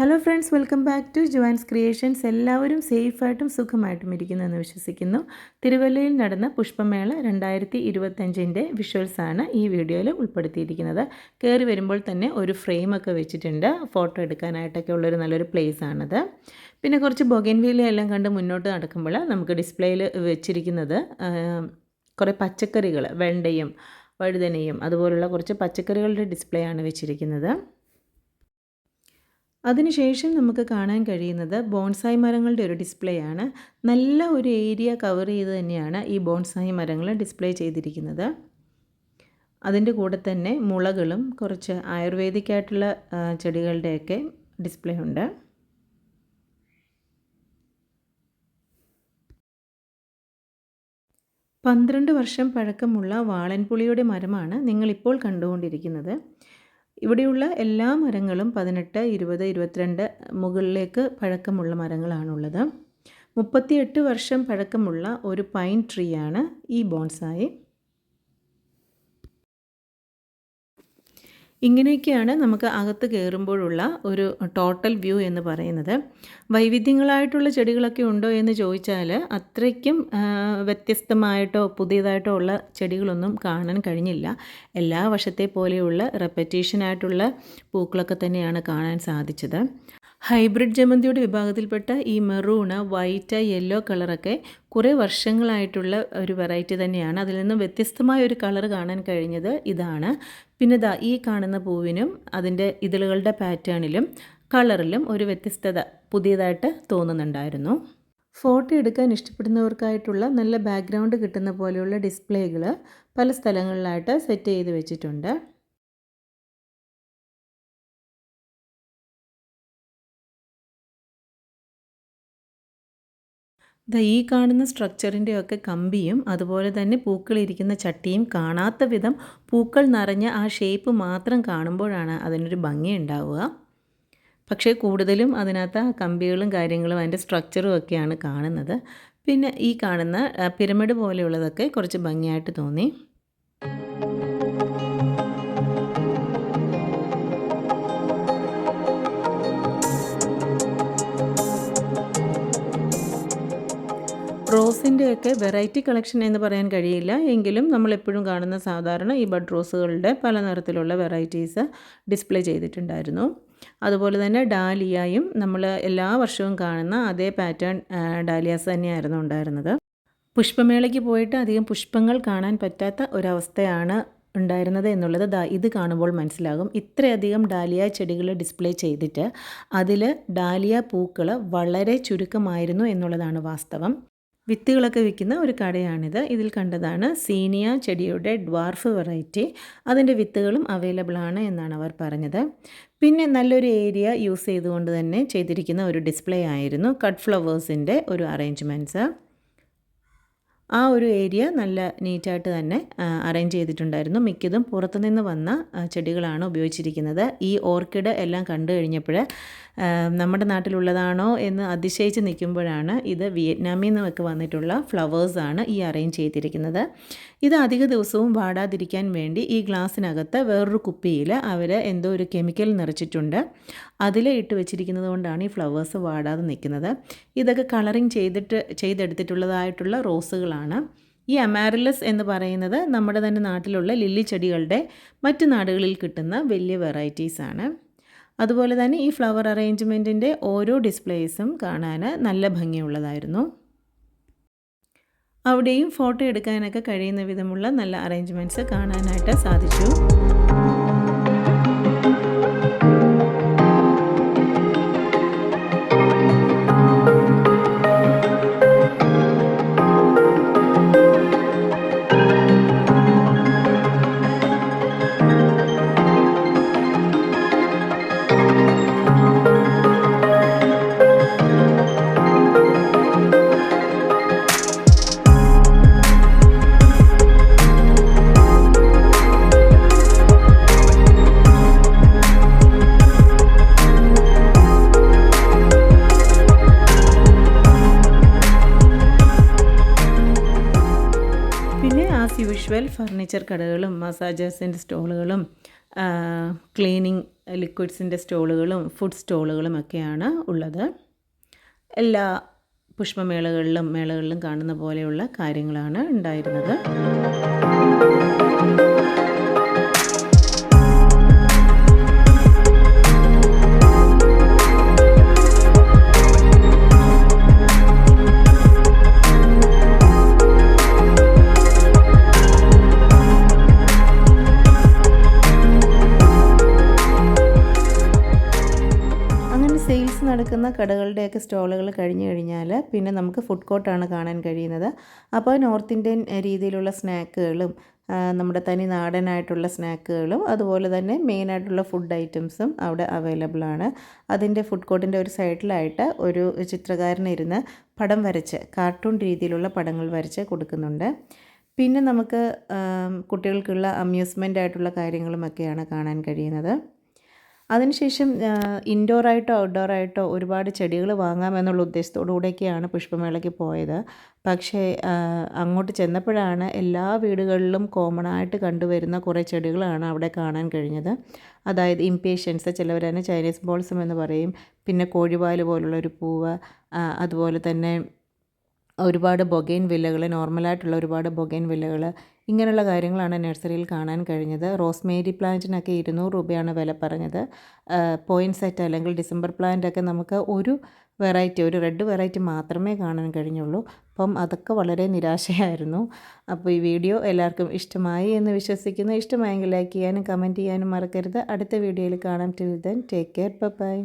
Hello friends welcome back to Juvans creations എല്ലാവരും സേഫായിട്ടും സുഖമായിട്ടും ഇരിക്കുന്നു എന്ന് വിശ്വസിക്കുന്നു. തിരുവല്ലയിൽ നടന്ന പുഷ്പമേള രണ്ടായിരത്തി ഇരുപത്തഞ്ചിന്റെ വിഷ്വൽസാണ് ഈ വീഡിയോയിൽ ഉൾപ്പെടുത്തിയിരിക്കുന്നത്. കയറി വരുമ്പോൾ തന്നെ ഒരു ഫ്രെയിമൊക്കെ വെച്ചിട്ടുണ്ട്. ഫോട്ടോ എടുക്കാനായിട്ടൊക്കെ ഉള്ളൊരു നല്ലൊരു പ്ലേസ് ആണത് പിന്നെ കുറച്ച് ബൊഗൻവീല എല്ലാം കണ്ട് മുന്നോട്ട് നടക്കുമ്പോൾ നമുക്ക് ഡിസ്പ്ലേയിൽ വെച്ചിരിക്കുന്നത് കുറേ പച്ചക്കറികൾ വെണ്ടയും വഴുതനയും അതുപോലുള്ള കുറച്ച് പച്ചക്കറികളുടെ ഡിസ്പ്ലേ ആണ് വെച്ചിരിക്കുന്നത്. അതിനുശേഷം നമുക്ക് കാണാൻ കഴിയുന്നത് ബോൺസായി മരങ്ങളുടെ ഒരു ഡിസ്പ്ലേ ആണ് നല്ല ഒരു ഏരിയ കവർ ചെയ്ത് തന്നെയാണ് ഈ ബോൺസായി മരങ്ങൾ ഡിസ്പ്ലേ ചെയ്തിരിക്കുന്നത്. അതിന്റെ കൂടെ തന്നെ മുളകളും കുറച്ച് ആയുർവേദിക്കായിട്ടുള്ള ചെടികളുടെയൊക്കെ ഡിസ്പ്ലേ ഉണ്ട്. പന്ത്രണ്ട് വർഷം പഴക്കമുള്ള വാളൻപുളിയുടെ മരമാണ് നിങ്ങളിപ്പോൾ കണ്ടുകൊണ്ടിരിക്കുന്നത്. ഇവിടെയുള്ള എല്ലാ മരങ്ങളും പതിനെട്ട് ഇരുപത് ഇരുപത്തിരണ്ട് മുകളിലേക്ക് പഴക്കമുള്ള മരങ്ങളാണുള്ളത്. മുപ്പത്തിയെട്ട് വർഷം പഴക്കമുള്ള ഒരു പൈൻ ട്രീയാണ് ഈ ബോൺസായി ഇങ്ങനെയൊക്കെയാണ് നമുക്ക് അകത്ത് കയറുമ്പോഴുള്ള ഒരു ടോട്ടൽ വ്യൂ എന്ന് പറയുന്നത്. വൈവിധ്യങ്ങളായിട്ടുള്ള ചെടികളൊക്കെ ഉണ്ടോ എന്ന് ചോദിച്ചാൽ അത്രയ്ക്കും വ്യത്യസ്തമായിട്ടോ പുതിയതായിട്ടോ ഉള്ള ചെടികളൊന്നും കാണാൻ കഴിഞ്ഞില്ല. എല്ലാ വർഷത്തെ പോലെയുള്ള റെപ്പറ്റീഷനായിട്ടുള്ള പൂക്കളൊക്കെ തന്നെയാണ് കാണാൻ സാധിച്ചത്. ഹൈബ്രിഡ് ജമന്തിയുടെ വിഭാഗത്തിൽപ്പെട്ട ഈ മെറൂണ് വൈറ്റ് യെല്ലോ കളറൊക്കെ കുറേ വർഷങ്ങളായിട്ടുള്ള ഒരു വെറൈറ്റി തന്നെയാണ്. അതിൽ നിന്നും വ്യത്യസ്തമായ ഒരു കളർ കാണാൻ കഴിഞ്ഞത് ഇതാണ്. പിന്നെ ദാ ഈ കാണുന്ന പൂവിനും അതിന്റെ ഇതളുകളുടെ പാറ്റേണിലും കളറിലും ഒരു വ്യത്യസ്തത പുതിയതായിട്ട് തോന്നുന്നുണ്ടായിരുന്നു. ഫോട്ടോ എടുക്കാൻ ഇഷ്ടപ്പെടുന്നവർക്കായിട്ടുള്ള നല്ല ബാക്ക്ഗ്രൗണ്ട് കിട്ടുന്ന പോലെയുള്ള ഡിസ്പ്ലേകൾ പല സ്ഥലങ്ങളിലായിട്ട് സെറ്റ് ചെയ്ത് വെച്ചിട്ടുണ്ട്. ദാ ഈ കാണുന്ന സ്ട്രക്ചറിന്റെ ഒക്കെ കമ്പിയും അതുപോലെ തന്നെ പൂക്കളിരിക്കുന്ന ചട്ടിയും കാണാത്ത വിധം പൂക്കൾ നിറഞ്ഞ ആ ഷേപ്പ് മാത്രം കാണുമ്പോഴാണ് അതിനൊരു ഭംഗി ഉണ്ടാവുക. പക്ഷേ കൂടുതലും അതിനകത്ത് ആ കമ്പികളും കാര്യങ്ങളും അതിന്റെ സ്ട്രക്ചറും ഒക്കെയാണ് കാണുന്നത്. പിന്നെ ഈ കാണുന്ന പിരമിഡ് പോലെയുള്ളതൊക്കെ കുറച്ച് ഭംഗിയായിട്ട് തോന്നി. റോസിന്റെയൊക്കെ വെറൈറ്റി കളക്ഷൻ എന്ന് പറയാൻ കഴിയില്ല. എങ്കിലും നമ്മൾ എപ്പോഴും കാണുന്ന സാധാരണ ഈ ബഡ് റോസുകളുടെ പല നിറത്തിലുള്ള വെറൈറ്റീസ് ഡിസ്പ്ലേ ചെയ്തിട്ടുണ്ടായിരുന്നു. അതുപോലെ തന്നെ ഡാലിയയും നമ്മൾ എല്ലാ വർഷവും കാണുന്ന അതേ പാറ്റേൺ ഡാലിയാസ് തന്നെയായിരുന്നു ഉണ്ടായിരുന്നത്. പുഷ്പമേളയ്ക്ക് പോയിട്ട് അധികം പുഷ്പങ്ങൾ കാണാൻ പറ്റാത്ത ഒരവസ്ഥയാണ് ഉണ്ടായിരുന്നത് എന്നുള്ളത് ദാ ഇത് കാണുമ്പോൾ മനസ്സിലാകും. ഇത്രയധികം ഡാലിയ ചെടികൾ ഡിസ്പ്ലേ ചെയ്തിട്ട് അതിൽ ഡാലിയ പൂക്കൾ വളരെ ചുരുക്കമായിരുന്നു എന്നുള്ളതാണ് വാസ്തവം. വിത്തുകളൊക്കെ വിൽക്കുന്ന ഒരു കടയാണിത്. ഇതിൽ കണ്ടതാണ് സീനിയ ചെടിയുടെ ഡ്വാർഫ് വെറൈറ്റി. അതിന്റെ വിത്തുകളും അവൈലബിൾ ആണ് എന്നാണ് അവർ പറഞ്ഞത്. പിന്നെ നല്ലൊരു ഏരിയ യൂസ് ചെയ്തുകൊണ്ട് തന്നെ ചെയ്തിരിക്കുന്ന ഒരു ഡിസ്പ്ലേ ആയിരുന്നു കട്ട് ഫ്ലവേഴ്സിന്റെ ഒരു അറേഞ്ച്മെന്റ്സ്. ആ ഒരു ഏരിയ നല്ല നീറ്റായിട്ട് തന്നെ അറേഞ്ച് ചെയ്തിട്ടുണ്ടായിരുന്നു. മിക്കതും പുറത്തുനിന്ന് വന്ന ചെടികളാണ് ഉപയോഗിച്ചിരിക്കുന്നത്. ഈ ഓർക്കിഡ് എല്ലാം കണ്ടു കഴിഞ്ഞപ്പോൾ നമ്മുടെ നാട്ടിലുള്ളതാണോ എന്ന് അതിശയിച്ച് നിൽക്കുമ്പോഴാണ് ഇത് വിയറ്റ്നാമിൽ നിന്നൊക്കെ വന്നിട്ടുള്ള ഫ്ലവേഴ്സാണ് ഈ അറേഞ്ച് ചെയ്തിരിക്കുന്നത്. ഇത് അധിക ദിവസവും വാടാതിരിക്കാൻ വേണ്ടി ഈ ഗ്ലാസ്സിനകത്ത് വേറൊരു കുപ്പിയിൽ അവർ എന്തോ ഒരു കെമിക്കൽ നിറച്ചിട്ടുണ്ട്. അതിൽ ഇട്ട് വെച്ചിരിക്കുന്നത് കൊണ്ടാണ് ഈ ഫ്ലവേഴ്സ് വാടാതെ നിൽക്കുന്നത്. ഇതൊക്കെ കളറിങ് ചെയ്തിട്ട് ചെയ്തെടുത്തിട്ടുള്ളതായിട്ടുള്ള റോസുകളാണ് ഈ അമാരലസ് എന്ന് പറയുന്നത് നമ്മുടെ തന്നെ നാട്ടിലുള്ള ലില്ലി ചെടികളുടെ മറ്റു നാടുകളിൽ കിട്ടുന്ന വലിയ വെറൈറ്റീസാണ് അതുപോലെ തന്നെ ഈ ഫ്ലവർ അറേഞ്ച്മെന്റിന്റെ ഓരോ ഡിസ്പ്ലേസും കാണാൻ നല്ല ഭംഗിയുള്ളതായിരുന്നു. അവിടെയും ഫോട്ടോ എടുക്കാനൊക്കെ കഴിയുന്ന വിധമുള്ള നല്ല അറേഞ്ച്മെന്റ്സ് കാണാനായിട്ട് സാധിച്ചു. യൂഷ്വൽ ഫർണിച്ചർ കടകളും മസാജേഴ്സിന്റെ സ്റ്റോളുകളും ക്ലീനിങ് ലിക്വിഡ്സിന്റെ സ്റ്റോളുകളും ഫുഡ് സ്റ്റോളുകളും ഒക്കെയാണ് ഉള്ളത്. എല്ലാ പുഷ്പമേളകളിലും മേളകളിലും കാണുന്ന പോലെയുള്ള കാര്യങ്ങളാണ് ഉണ്ടായിരുന്നത്. സെയിൽസ് നടക്കുന്ന കടകളുടെയൊക്കെ സ്റ്റോളുകൾ കഴിഞ്ഞു കഴിഞ്ഞാൽ പിന്നെ നമുക്ക് ഫുഡ് കോർട്ടാണ് കാണാൻ കഴിയുന്നത്. അപ്പോൾ നോർത്ത് ഇന്ത്യൻ രീതിയിലുള്ള സ്നാക്കുകളും നമ്മുടെ തനി നാടനായിട്ടുള്ള സ്നാക്കുകളും അതുപോലെ തന്നെ മെയിനായിട്ടുള്ള ഫുഡ് ഐറ്റംസും അവിടെ അവൈലബിൾ ആണ്. അതിന്റെ ഫുഡ് കോർട്ടിന്റെ ഒരു സൈഡിലായിട്ട് ഒരു ചിത്രകാരൻ ഇരുന്ന് പടം വരച്ച് കാർട്ടൂൺ രീതിയിലുള്ള പടങ്ങൾ വരച്ച് കൊടുക്കുന്നുണ്ട്. പിന്നെ നമുക്ക് കുട്ടികൾക്കുള്ള അമ്യൂസ്മെന്റ് ആയിട്ടുള്ള കാര്യങ്ങളുമൊക്കെയാണ് കാണാൻ കഴിയുന്നത്. അതിനുശേഷം ഇൻഡോറായിട്ടോ ഔട്ട്ഡോറായിട്ടോ ഒരുപാട് ചെടികൾ വാങ്ങാമെന്നുള്ള ഉദ്ദേശത്തോടു കൂടെയൊക്കെയാണ് പുഷ്പമേളയ്ക്ക് പോയത്. പക്ഷേ അങ്ങോട്ട് ചെന്നപ്പോഴാണ് എല്ലാ വീടുകളിലും കോമൺ ആയിട്ട് കണ്ടുവരുന്ന കുറേ ചെടികളാണ് അവിടെ കാണാൻ കഴിഞ്ഞത്. അതായത് ഇംപേഷ്യൻസ് ചിലവരതിനെ ചൈനീസ് ബോൾസം എന്ന് പറയും. പിന്നെ കോഴിവാൽ പോലുള്ള ഒരു പൂവ് അതുപോലെ തന്നെ ഒരുപാട് ബൊഗൈൻ വില്ലകൾ നോർമലായിട്ടുള്ള ഒരുപാട് ബൊഗൈൻ വില്ലകൾ ഇങ്ങനെയുള്ള കാര്യങ്ങളാണ് നഴ്സറിയിൽ കാണാൻ കഴിഞ്ഞത്. റോസ്മേരി പ്ലാന്റിനൊക്കെ ഇരുന്നൂറ് രൂപയാണ് വില പറഞ്ഞത്. പോയിന്റ് സെറ്റ് അല്ലെങ്കിൽ ഡിസംബർ പ്ലാന്റൊക്കെ നമുക്ക് ഒരു വെറൈറ്റി ഒരു റെഡ് വെറൈറ്റി മാത്രമേ കാണാൻ കഴിഞ്ഞുള്ളൂ. അപ്പം അതൊക്കെ വളരെ നിരാശയായിരുന്നു. അപ്പോൾ ഈ വീഡിയോ എല്ലാവർക്കും ഇഷ്ടമായി എന്ന് വിശ്വസിക്കുന്നു. ഇഷ്ടമായെങ്കിൽ ലൈക്ക് ചെയ്യാനും കമന്റ് ചെയ്യാനും മറക്കരുത്. അടുത്ത വീഡിയോയിൽ കാണാം. Till then take care bye